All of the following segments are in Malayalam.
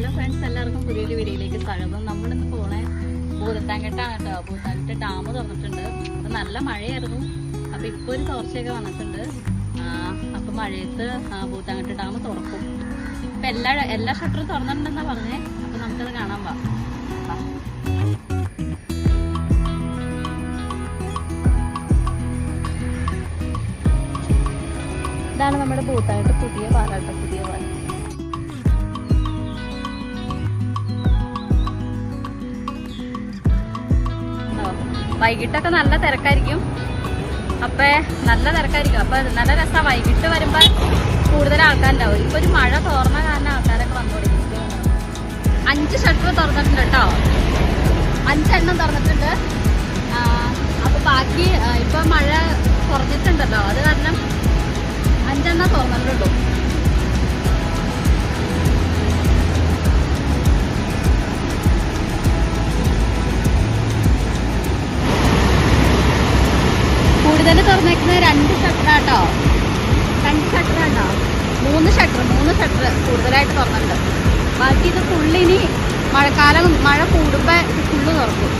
ഹലോ ഫ്രണ്ട്സ് എല്ലാവർക്കും പുതിയൊരു വീഡിയോയിലേക്ക് സ്വാഗതം. നമ്മളിന്ന് പോണേ പൂരത്താങ്കട്ടാണ് കേട്ടോ. ഭൂതത്താങ്കട്ട് ഡാം തുറന്നിട്ടുണ്ട്. അപ്പൊ നല്ല മഴയായിരുന്നു. അപ്പൊ ഇപ്പൊ ഒരു തോർച്ചയൊക്കെ വന്നിട്ടുണ്ട്. അപ്പം മഴയത്ത് ഭൂതത്താങ്കട്ട് ഡാം തുറക്കും. ഇപ്പൊ എല്ലാ എല്ലാ ഷട്ടറും തുറന്നിട്ടുണ്ടെന്നാ പറഞ്ഞേ. അപ്പൊ നമുക്കത് കാണാൻ വാ. ഇതാണ് നമ്മുടെ ഭൂത്തായിട്ട് പുതിയ പാലാട്ട പുതിയ പാലം വൈകിട്ടൊക്കെ നല്ല തിരക്കായിരിക്കും. അപ്പൊ നല്ല തിരക്കായിരിക്കും. അപ്പൊ നല്ല രസമാണ് വൈകിട്ട് വരുമ്പോ കൂടുതൽ ആൾക്കാരുണ്ടാവും. ഇപ്പൊ ഒരു മഴ തോർന്ന കാരണം ആൾക്കാരൊക്കെ വന്നു തുടങ്ങി അഞ്ച് ഷട്ടർ തുറന്നിട്ടുണ്ട് കേട്ടോ. കൂടുതൽ തുറന്നേക്കുന്നത് രണ്ട് ഷട്ടറാട്ടോ. രണ്ട് ഷട്ടറാട്ടോ മൂന്ന് ഷട്ടർ മൂന്ന് ഷട്ടർ കൂടുതലായിട്ട് തുറന്നിട്ടുണ്ട്. ബാക്കി ഇത് ഫുള്ളിനി മഴക്കാലം മഴ കൂടുമ്പോൾ ഇത് ഫുള്ള് തുറക്കും.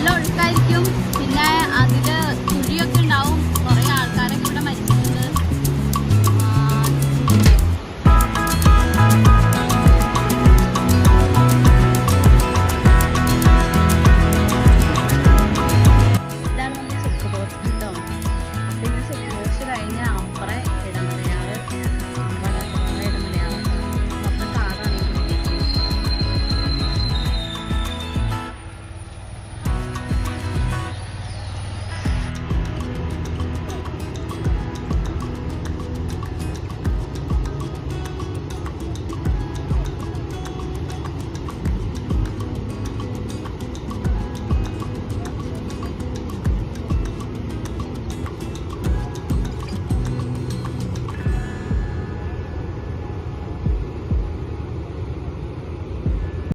നല്ല ഒഴുക്കായിരിക്കും. പിന്നെ അതിൽ